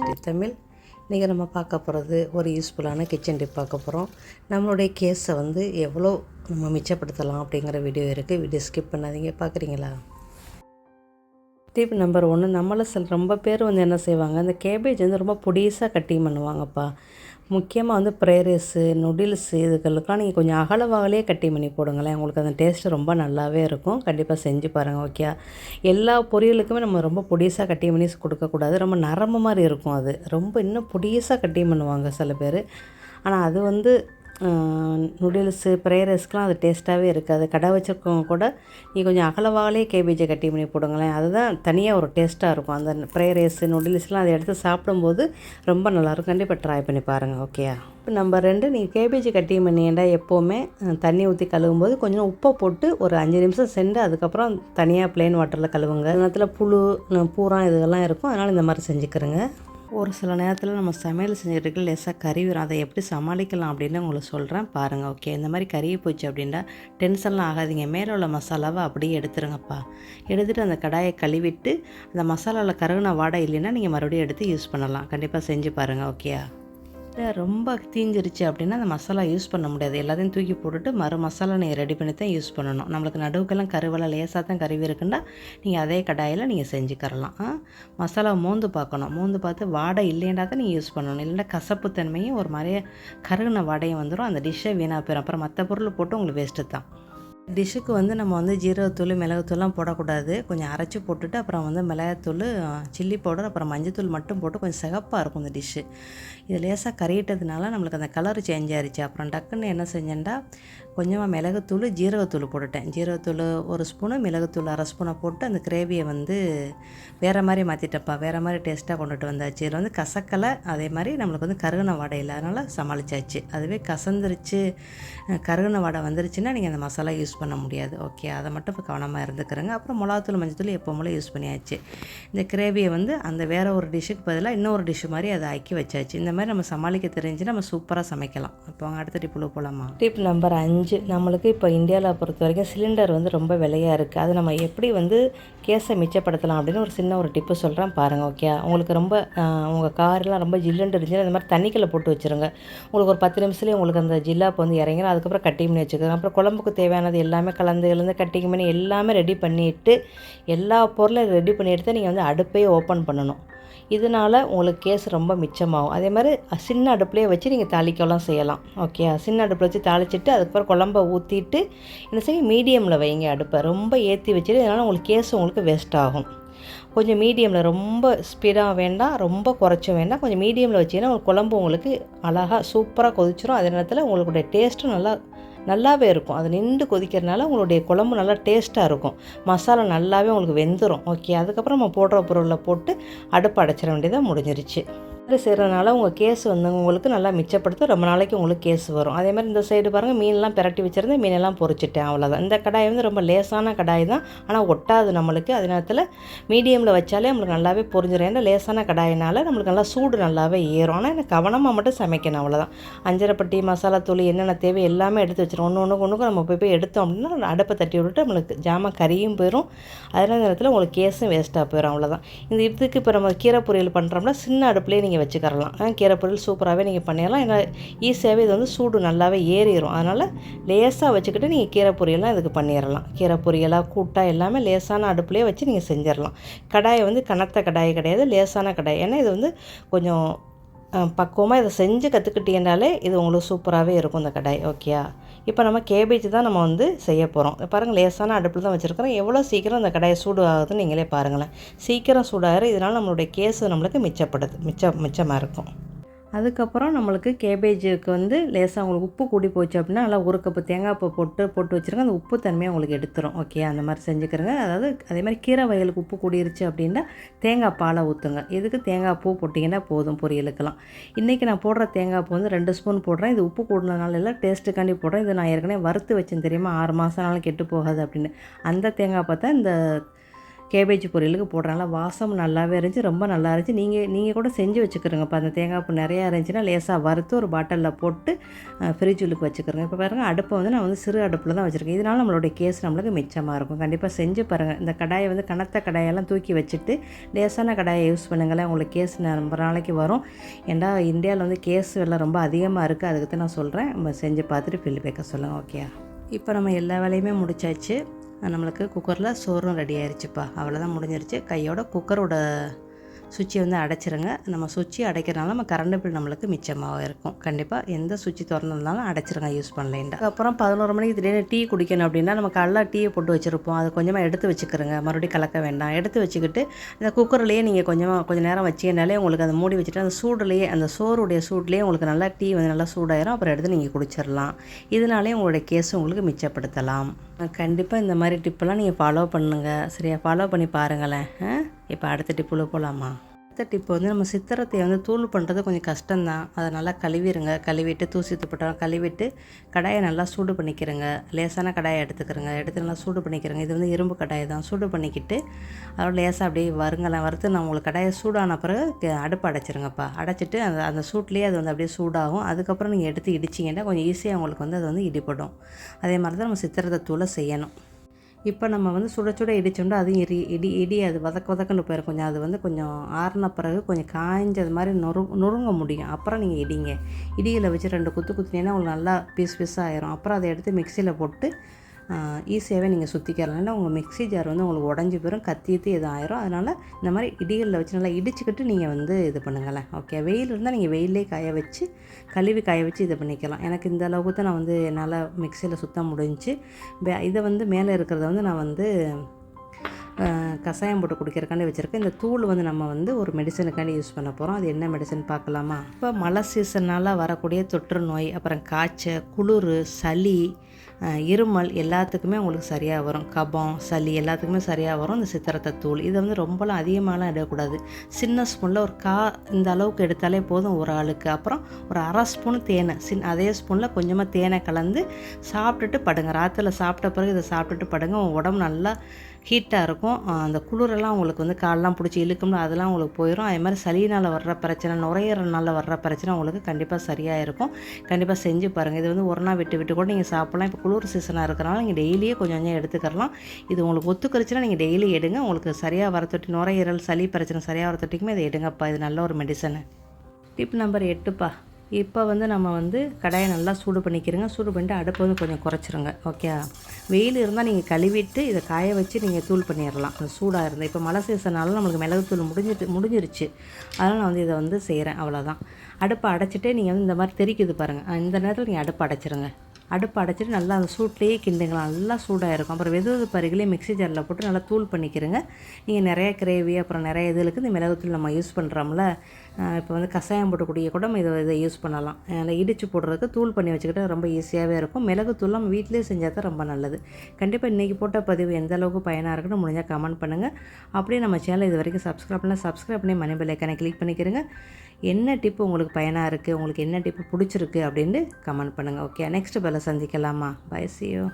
Tasty Tamil இன்றைக்கி நம்ம பார்க்க போகிறது ஒரு யூஸ்ஃபுல்லான கிச்சன் டிப் பார்க்க போகிறோம் நம்மளுடைய கேஸை வந்து எவ்வளோ நம்ம மிச்சப்படுத்தலாம் அப்படிங்கிற வீடியோ இருக்குது வீடியோ ஸ்கிப் பண்ணாதீங்க. பார்க்குறீங்களா? டிப் நம்பர் ஒன்று நம்மளை சில ரொம்ப பேர் வந்து என்ன செய்வாங்க அந்த கேபேஜ் வந்து ரொம்ப பொடிசாக கட்டிங் பண்ணுவாங்கப்பா. முக்கியமாக வந்து ப்ரேரேஸு நுடில்ஸு இதுகளுக்கெல்லாம் நீங்கள் கொஞ்சம் அகலவாகலே கட்டி பண்ணி போடுங்களேன். உங்களுக்கு அந்த டேஸ்ட்டு ரொம்ப நல்லாவே இருக்கும். கண்டிப்பாக செஞ்சு பாருங்கள் ஓகே எல்லா பொரியலுக்குமே நம்ம ரொம்ப பொடிசாக கட்டி பண்ணி கொடுக்கக்கூடாது. ரொம்ப நரம்பு மாதிரி இருக்கும் அது. ரொம்ப இன்னும் பொடிசாக கட்டி பண்ணுவாங்க சில பேர். ஆனால் அது வந்து நூடுல்ஸு ப்ரே ரைஸ்க்கெலாம் அது டேஸ்ட்டாகவே இருக்காது. கடை வச்சுருக்கவங்க கூட நீ கொஞ்சம் அகலவாகலே கேபேஜை கட்டி பண்ணி போடுங்களேன். அதுதான் தனியாக ஒரு டேஸ்ட்டாக இருக்கும். அந்த ப்ரே ரைஸு நூடுல்ஸ்லாம் அதை எடுத்து சாப்பிடும்போது ரொம்ப நல்லாயிருக்கும். கண்டிப்பாக ட்ரை பண்ணி பாருங்கள் ஓகேயா இப்போ நம்பர் ரெண்டு நீங்கள் கேபேஜ் கட்டி பண்ணிண்டா எப்போவுமே தண்ணி ஊற்றி கழுவும்போது கொஞ்சம் உப்பை போட்டு ஒரு அஞ்சு நிமிஷம் சென்று அதுக்கப்புறம் தனியாக ப்ளெயின் வாட்டரில் கழுவுங்க. நேரத்தில் புழு பூரா இதெல்லாம் இருக்கும். அதனால் இந்த மாதிரி செஞ்சுக்கிறேங்க. ஒரு சில நேரத்தில் நம்ம சமையல் செஞ்சுட்டு லேசாக கறி வரும் அதை எப்படி சமாளிக்கலாம் அப்படின்னு உங்களுக்கு சொல்கிறேன் பாருங்கள் ஓகே இந்த மாதிரி கறி போச்சு அப்படின்னா டென்ஷன்லாம் ஆகாதீங்க. மேலே உள்ள மசாலாவை அப்படியே எடுத்துருங்கப்பா. எடுத்துகிட்டு அந்த கடாயை கழுவிட்டு அந்த மசாலாவில் கருகின வாடை இல்லைன்னா நீங்கள் மறுபடியும் எடுத்து யூஸ் பண்ணலாம். கண்டிப்பாக செஞ்சு பாருங்கள் ஓகேயா ரொம்ப தீஞ்சிருச்சு அப்படின்னா அந்த மசாலா யூஸ் பண்ண முடியாது. எல்லாத்தையும் தூக்கி போட்டுட்டு மறு மசாலா நீங்கள் ரெடி பண்ணி தான் யூஸ் பண்ணணும். நம்மளுக்கு நடுவுக்கெல்லாம் கருவலை லேசாக தான் கருவி இருக்குன்னா நீங்கள் அதே கடாயில் நீங்கள் செஞ்சுக்கரலாம் மசாலா மோந்து பார்க்கணும். மோந்து பார்த்து வாடை இல்லைன்னா தான் நீங்கள் யூஸ் பண்ணணும். இல்லைன்னா கசப்பு தன்மையும் ஒரு மாதிரியே கருகின வாடையும் வந்துடும் அந்த டிஷ்ஷை வீணாக போயிடும் அப்புறம் மற்ற பொருள் போட்டு உங்களுக்கு வேஸ்ட்டு தான். டிஷ்ஷுக்கு வந்து நம்ம வந்து ஜீரகத்தூள் மிளகுத்தூள்லாம் போடக்கூடாது. கொஞ்சம் அரைச்சி போட்டுட்டு அப்புறம் வந்து மிளகாத்தூள் சில்லி பவுடர் அப்புறம் மஞ்சத்தூள் மட்டும் போட்டு கொஞ்சம் சிகப்பாக இருக்கும் இந்த டிஷ்ஷு. இது லேசாக கறியிட்டதுனால நம்மளுக்கு அந்த கலர் சேஞ்ச் ஆயிடுச்சு அப்புறம் டக்குன்னு என்ன செஞ்சேன்டா கொஞ்சமாக மிளகுத்தூள் ஜீரகத்தூள் போட்டுட்டேன். ஜீரகத்தூள் ஒரு ஸ்பூனு மிளகுத்தூள் அரை ஸ்பூனை போட்டு அந்த கிரேவியை வந்து வேறு மாதிரி மாற்றிட்டப்பா வேறு மாதிரி டேஸ்ட்டாக கொண்டுட்டு வந்தாச்சு. இதில் வந்து கசக்கலை அதே மாதிரி நம்மளுக்கு வந்து கருகின வாடை இல்லை அதனால் சமாளிச்சாச்சு. அதுவே கசந்துருச்சு கருகின வாடை வந்துருச்சுன்னா நீங்கள் அந்த மசாலா யூஸ் பண்ண முடியாது. ஓகே அதை மட்டும் இப்போ கவனமாக இருந்துக்கிறேங்க. அப்புறம் மிளகாத்தூள் மஞ்சத்தூள் எப்போ போல யூஸ் பண்ணியாச்சு. இந்த கிரேவியை வந்து அந்த வேறு ஒரு டிஷ்ஷுக்கு பதிலாக இன்னொரு டிஷ்ஷு மாதிரி அதை ஆக்கி வச்சாச்சு. இந்த மாதிரி நம்ம சமாளிக்க தெரிஞ்சு நம்ம சூப்பராக சமைக்கலாம். இப்போ அவங்க அடுத்த டிப்பில் போகலாமா டிப் நம்பர் அஞ்சு. நம்மளுக்கு இப்போ இந்தியாவில் பொறுத்த வரைக்கும் சிலிண்டர் வந்து ரொம்ப விலையாக இருக்குது அது நம்ம எப்படி வந்து கேஸை மிச்சப்படுத்தலாம் அப்படின்னு ஒரு சின்ன ஒரு டிப்பு சொல்கிறேன் பாருங்கள் ஓகே உங்களுக்கு ரொம்ப உங்கள் கார்லாம் ரொம்ப ஜில்லுண்டு இருந்துச்சுன்னா இந்த மாதிரி தண்ணிக்கலை போட்டு வச்சுருங்க. உங்களுக்கு ஒரு பத்து நிமிஷத்துலேயே உங்களுக்கு அந்த ஜில்லாப் வந்து இறங்கிடும் அதுக்கப்புறம் கட்டி பண்ணி வச்சுக்கோங்க அப்புறம் குழம்புக்கு தேவையானது எல்லாமே கலந்து கலந்து கட்டிங் பண்ணி எல்லாமே ரெடி பண்ணிவிட்டு எல்லா பொருளும் ரெடி பண்ணி எடுத்து நீங்கள் வந்து அடுப்பையே ஓப்பன் பண்ணணும். இதனால் உங்களுக்கு கேஸ் ரொம்ப மிச்சமாகும். அதே மாதிரி சின்ன அடுப்புலேயே வச்சு நீங்கள் தாளிக்கலாம் செய்யலாம். ஓகே சின்ன அடுப்பில் வச்சு தாளிச்சிட்டு அதுக்கப்புறம் குழம்ப ஊற்றிட்டு என்ன செய்ய மீடியமில் வைங்க அடுப்பை. ரொம்ப ஏற்றி வச்சுட்டு இதனால் உங்களுக்கு கேஸ் உங்களுக்கு வேஸ்ட் ஆகும். கொஞ்சம் மீடியமில் ரொம்ப ஸ்பீடாக வேண்டாம் ரொம்ப குறைச்சும் வேண்டாம். கொஞ்சம் மீடியமில் வச்சிங்கன்னா உங்களுக்கு குழம்பு உங்களுக்கு அழகாக சூப்பராக கொதிச்சிடும் அதே நேரத்தில் உங்களுடைய டேஸ்ட்டும் நல்லா நல்லாவே இருக்கும். அது நின்று கொதிக்கிறதுனால உங்களுடைய குழம்பு நல்லா டேஸ்ட்டாக இருக்கும். மசாலா நல்லாவே உங்களுக்கு வெந்துடும் ஓகே அதுக்கப்புறம் நம்ம போடுற பொருளில் போட்டு அடுப்பு அடைச்சிட வேண்டியதாக முடிஞ்சிருச்சு. இது செய்கிறதுனால உங்கள் கேஸ் வந்து உங்களுக்கு நல்லா மிச்சப்படுத்த ரொம்ப நாளைக்கு உங்களுக்கு கேஸ் வரும். அதே மாதிரி இந்த சைடு பாருங்கள் மீன்லாம் பிரட்டி வச்சுருந்தேன் மீனெல்லாம் பொறிச்சிட்டேன் அவ்வளோதான் இந்த கடாய் வந்து ரொம்ப லேசான கடாய் தான். ஆனால் ஒட்டாது நம்மளுக்கு. அதே நேரத்தில் மீடியமில் வச்சாலே நம்மளுக்கு நல்லாவே பொறிஞ்சிடும் ஏன்னா லேசான கடாயினால் நம்மளுக்கு நல்லா சூடு நல்லாவே ஏறும். ஆனால் எனக்கு கவனமாக மட்டும் சமைக்கணும் அவ்வளோதான் அஞ்சரைப்பட்டி மசாலா தூள் என்னென்ன தேவை எல்லாமே எடுத்து வச்சிடும் ஒன்று ஒன்று ஒன்றுக்கும் நம்ம போய் போய் எடுத்தோம் அப்படின்னா அடுப்பை தட்டி விட்டுட்டு நம்மளுக்கு ஜாமான் கறியும் போயிடும் அதே நேரத்தில் உங்களுக்கு கேஸும் வேஸ்ட்டாக போயிடும் அவ்வளோதான் இந்த இதுக்கு இப்போ நம்ம கீரை பொரியல் பண்ணுறோம்னா சின்ன அடுப்புலேயே நீங்கள் வச்சுக்கரலாம் கீரை பொரியல் சூப்பராகவே நீங்கள் பண்ணிடலாம் ஏன்னா ஈஸியாகவே இது வந்து சூடு நல்லாவே ஏறிடும் அதனால் லேசாக வச்சுக்கிட்டு நீங்கள் கீரை பொரியலாம் இதுக்கு பண்ணிடலாம் கீரை பொரியலாக கூட்டாக எல்லாமே லேசான அடுப்புலேயே வச்சு நீங்கள் செஞ்சிடலாம் கடாயை வந்து கனத்த கடாய் கிடையாது லேசான கடாய். ஏன்னா இது வந்து கொஞ்சம் பக்குவமாக இதை செஞ்சு கற்றுக்கிட்டீங்கனாலே இது உங்களுக்கு சூப்பராகவே இருக்கும் இந்த கடாய். ஓகேயா? இப்போ நம்ம கேபேஜ் தான் நம்ம வந்து செய்ய போகிறோம் பாருங்கள் லேசான அடுப்பில் தான் வச்சுருக்கிறோம். எவ்வளோ சீக்கிரம் இந்த கடாயை சூடு ஆகுதுன்னு நீங்களே பாருங்களேன். சீக்கிரம் சூடாகிற இதனால் நம்மளுடைய கேஸு நம்மளுக்கு மிச்சப்படுது. மிச்சம் மிச்சமாக இருக்கும். அதுக்கப்புறம் நம்மளுக்கு கேபேஜுக்கு வந்து லேசாக உங்களுக்கு உப்பு கூடி போச்சு அப்படின்னா நல்லா ஒரு கப்பு தேங்காய் பூ போட்டு போட்டு வச்சுருங்க. அந்த உப்பு தன்மையை உங்களுக்கு எடுத்துரும். ஓகே அந்த மாதிரி செஞ்சுக்கிறங்க. அதாவது அதே மாதிரி கீரை வயலுக்கு உப்பு கூடிருச்சு அப்படின்னா தேங்காய் பாலை ஊற்றுங்க எதுக்கு? தேங்காய் பூ போட்டிங்கன்னா போதும் பொரியலுக்கெல்லாம். இன்றைக்கி நான் போடுற தேங்காய் பூ வந்து ரெண்டு ஸ்பூன் போடுறேன். இது உப்பு கூடினதுனால எல்லாம் டேஸ்ட்டுக்காண்டி போடுறேன். இது நான் ஏற்கனவே வறுத்து வச்சேன் தெரியுமா? ஆறு மாதம்னாலும் கெட்டு போகாது அப்படின்னு. அந்த தேங்காய் பார்த்தா இந்த கேபேஜ் பொரியலுக்கு போடுறாங்களா? வாசம் நல்லாவே இருந்துச்சு ரொம்ப நல்லா இருந்துச்சு. நீங்கள் நீங்கள் கூட செஞ்சு வச்சுக்கிறோங்கப்பா. அந்த தேங்காய் பூ நிறையா இருந்துச்சுன்னா லேசாக வறுத்து ஒரு பாட்டிலில் போட்டு ஃப்ரிட்ஜ் உள்ளுக்கு வச்சுக்கிறோங்க. இப்போ பாருங்கள் அடுப்பை வந்து நான் வந்து சிறு அடுப்பில் தான் வச்சுருக்கேன். இதனால் நம்மளுடைய கேஸ் நம்மளுக்கு மிச்சமாக இருக்கும். கண்டிப்பாக செஞ்சு பாருங்கள் இந்த கடாயை வந்து கனத்த கடாயெல்லாம் தூக்கி வச்சுட்டு லேசான கடாயை யூஸ் பண்ணுங்களேன். உங்களுக்கு கேஸ் ரொம்ப நாளைக்கு வரும். ஏன்டா இந்தியாவில் வந்து கேஸ் விலை ரொம்ப அதிகமாக இருக்குது அதுக்கு தான் நான் சொல்கிறேன் நம்ம செஞ்சு பார்த்துட்டு ஃபில் பேக்க சொல்லுங்கள் ஓகே இப்போ நம்ம எல்லா வேலையுமே முடிச்சாச்சு. நம்மளுக்கு குக்கரில் சோறும் ரெடி ஆயிடுச்சுப்பா அவ்வளோதான் முடிஞ்சிருச்சு. கையோட குக்கரோட சுவிட்சை வந்து அடைச்சிருங்க. நம்ம சுவிட்சை அடைக்கிறனால நம்ம கரண்ட் பில் நம்மளுக்கு மிச்சமாக இருக்கும். கண்டிப்பாக எந்த சுவிட்ச் திறந்திருந்தாலும் அடைச்சிருங்க யூஸ் பண்ணலேன்டா அப்புறம் பதினோரு மணிக்கு திடீர்னு டீ குடிக்கணும் அப்படின்னா நம்ம காலைல டீயை போட்டு வச்சுருப்போம். அதை கொஞ்சமாக எடுத்து வச்சுக்கிறோங்க. மறுபடியும் கலக்க வேண்டாம். எடுத்து வச்சுக்கிட்டு இந்த குக்கர்லேயே நீங்கள் கொஞ்சமாக கொஞ்சம் நேரம் வச்சிங்கனாலே உங்களுக்கு அதை மூடி வச்சுட்டு அந்த சூடுலேயே அந்த சோறுடைய சூட்லேயே உங்களுக்கு நல்லா டீ வந்து நல்லா சூடாயிரும். அப்புறம் எடுத்து நீங்கள் குடிச்சிடலாம் இதனாலே உங்களுடைய கேஸ் உங்களுக்கு மிச்சப்படுத்தலாம். கண்டிப்பாக இந்த மாதிரி டிப்பெல்லாம் நீங்கள் ஃபாலோ பண்ணுங்கள் சரியா? ஃபாலோ பண்ணி பாருங்களேன். இப்போ அடுத்த டிப்பில் போகலாமா அடுத்த டிப்பு வந்து நம்ம சித்திரத்தை வந்து தூள் பண்ணுறது கொஞ்சம் கஷ்டம்தான். அதை நல்லா கழுவிடுங்க கழுவிட்டு தூசி துப்பட்டோம் கழுவிட்டு கடாயை நல்லா சூடு பண்ணிக்கிறங்க. லேசான கடாயை எடுத்துக்கிறங்க. எடுத்து நல்லா சூடு பண்ணிக்கிறங்க. இது வந்து இரும்பு கடாயை தான். சூடு பண்ணிக்கிட்டு அதோட லேசாக அப்படியே வருங்கலாம் வறுத்து நான் உங்களுக்கு கடாயை சூடான பிறகு அடுப்பு அடைச்சிருங்கப்பா. அடைச்சிட்டு அந்த அந்த சூட்லேயே அது வந்து அப்படியே சூடாகும். அதுக்கப்புறம் நீங்கள் எடுத்து இடிச்சிங்கன்னா கொஞ்சம் ஈஸியாக உங்களுக்கு வந்து அது வந்து இடிப்படும் அதே மாதிரி தான் நம்ம சித்திரத்தை தூளை செய்யணும். இப்போ நம்ம வந்து சுட சுட இடிச்சோம்னா அதுவும் எரி இடி இடி அது வதக்க வதக்கன்னு போயிடும் கொஞ்சம் அது வந்து கொஞ்சம் ஆறின பிறகு கொஞ்சம் காய்ஞ்சது மாதிரி நொறு நொறுங்க முடியும். அப்புறம் நீங்கள் இடிங்க. இடியில் வச்சு ரெண்டு குத்து குத்தினீங்கன்னா உங்களுக்கு நல்லா பீஸ் பீஸாக ஆயிரும். அப்புறம் அதை எடுத்து மிக்சியில் போட்டு ஈஸியாகவே e நீங்கள் சுற்றிக்கலாம் ஏன்னா உங்கள் மிக்ஸி ஜார் வந்து உங்களுக்கு உடஞ்சி போயிடும் கத்தியத்து எதுவும் ஆயிரும் அதனால் இந்த மாதிரி இடிகளில் வச்சு நல்லா இடிச்சுக்கிட்டு நீங்கள் வந்து இது பண்ணுங்களேன். ஓகே வெயில் இருந்தால் நீங்கள் வெயிலே காய வச்சு கழுவி காய வச்சு இது பண்ணிக்கலாம். எனக்கு இந்த அளவுக்கு தான் நான் வந்து என்னால் மிக்சியில் சுத்தம் முடிஞ்சு இதை வந்து மேலே இருக்கிறத வந்து நான் வந்து கஷாயம் போட்டு குடிக்கிறக்காண்டி வச்சுருக்கேன். இந்த தூள் வந்து நம்ம வந்து ஒரு மெடிசனுக்காண்டி யூஸ் பண்ண போகிறோம் அது என்ன மெடிசன் பார்க்கலாமா? இப்போ மழை சீசனால் வரக்கூடிய தொற்று நோய் அப்புறம் காய்ச்சல் குளிர் சளி இருமல் எல்லாத்துக்குமே உங்களுக்கு சரியாக வரும். கபம் சளி எல்லாத்துக்குமே சரியாக வரும். இந்த சித்திரத்தை தூள். இதை வந்து ரொம்பலாம் அதிகமாகலாம் எடுக்கக்கூடாது சின்ன ஸ்பூனில் ஒரு கா இந்த அளவுக்கு எடுத்தாலே போதும் ஒரு ஆளுக்கு. அப்புறம் ஒரு அரை ஸ்பூன் தேனை சின் அதே ஸ்பூனில் கொஞ்சமாக தேனை கலந்து சாப்பிட்டுட்டு படுங்க. ராத்திரில் சாப்பிட்ட பிறகு இதை சாப்பிட்டுட்டு படுங்க. உங்கள் உடம்பு நல்லா ஹீட்டாக இருக்கும். அந்த குளிரெல்லாம் உங்களுக்கு வந்து காலெலாம் பிடிச்சி இழுக்கும்ல அதெல்லாம் உங்களுக்கு போயிடும் அதே மாதிரி சளியினால் வர்ற பிரச்சனை நுரையீரல்னால வர்ற பிரச்சனை உங்களுக்கு கண்டிப்பாக சரியாக இருக்கும். கண்டிப்பாக செஞ்சு பாருங்கள் இது வந்து ஒரு நாள் விட்டு விட்டு கூட நீங்கள் சாப்பிட்லாம். இப்போ குளிர் சீசனாக இருக்கிறனால நீங்கள் டெய்லியே கொஞ்சம் கொஞ்சம் எடுத்துக்கலாம் இது உங்களுக்கு ஒத்துக்கரிச்சுன்னா நீங்கள் டெய்லி எடுங்க. உங்களுக்கு சரியாக வர தொட்டி நுரையீரல் சளி பிரச்சனை சரியாக வர தொட்டிக்குமே இதை எடுங்கப்பா. இது நல்ல ஒரு மெடிசனு டிப் நம்பர் எட்டுப்பா. இப்போ வந்து நம்ம வந்து கடாயை நல்லா சூடு பண்ணிக்கிறோங்க சூடு பண்ணிட்டு அடுப்பு வந்து கொஞ்சம் குறைச்சிருங்க. ஓகே வெயில் இருந்தால் நீங்கள் கழுவிட்டு இதை காய வச்சு நீங்கள் தூள் பண்ணிடலாம் அது சூடாக இருந்தால் இப்போ மழை சீசனால நம்மளுக்கு மிளகு தூள் முடிஞ்சிட்டு முடிஞ்சிருச்சு. அதனால் நான் வந்து இதை வந்து செய்கிறேன் அவ்வளோதான் அடுப்பை அடைச்சிட்டே நீங்கள் வந்து இந்த மாதிரி தெரிக்குது பாருங்கள் இந்த நேரத்தில் நீங்கள் அடுப்பை அடைச்சிருங்க. அடுப்பு அடைச்சிட்டு நல்லா அந்த சூட்லேயே கிண்டுங்களாம் நல்லா சூடாக இருக்கும் அப்புறம் வெது வெது பருகிலே மிக்சி ஜாரில் போட்டு நல்லா தூள் பண்ணிக்கிறங்க நீங்கள் நிறைய கிரேவி அப்புறம் நிறைய இதுகளுக்கு இந்த மிளகுத்தூள் நம்ம யூஸ் பண்ணுறோம்ல இப்போ வந்து கஷாயம் போட்டுக்கூடிய கூட இதை இதை யூஸ் பண்ணலாம். அதில் இடித்து போடுறதுக்கு தூள் பண்ணி வச்சுக்கிட்டு ரொம்ப ஈஸியாகவே இருக்கும். மிளகுத்தூள் நம்ம வீட்டிலே செஞ்சால் தான் ரொம்ப நல்லது. கண்டிப்பாக இன்றைக்கி போட்ட பதிவு எந்த அளவுக்கு பயனாக இருக்குன்னு முடிஞ்சால் கமெண்ட் பண்ணுங்கள் அப்படியே நம்ம சேனல் இது வரைக்கும் சப்ஸ்கிரைப் பண்ணால் சப்ஸ்கிரைப் பண்ணி மணி பெல்லைக்கான கிளிக் பண்ணிக்கிறேங்க என்ன டிப்பு உங்களுக்கு பயனாக இருக்குது உங்களுக்கு என்ன டிப்பு பிடிச்சிருக்கு? அப்படின்னு கமெண்ட் பண்ணுங்கள் ஓகே நெக்ஸ்ட் பெல்ல சந்திக்கலாமா பை சியோ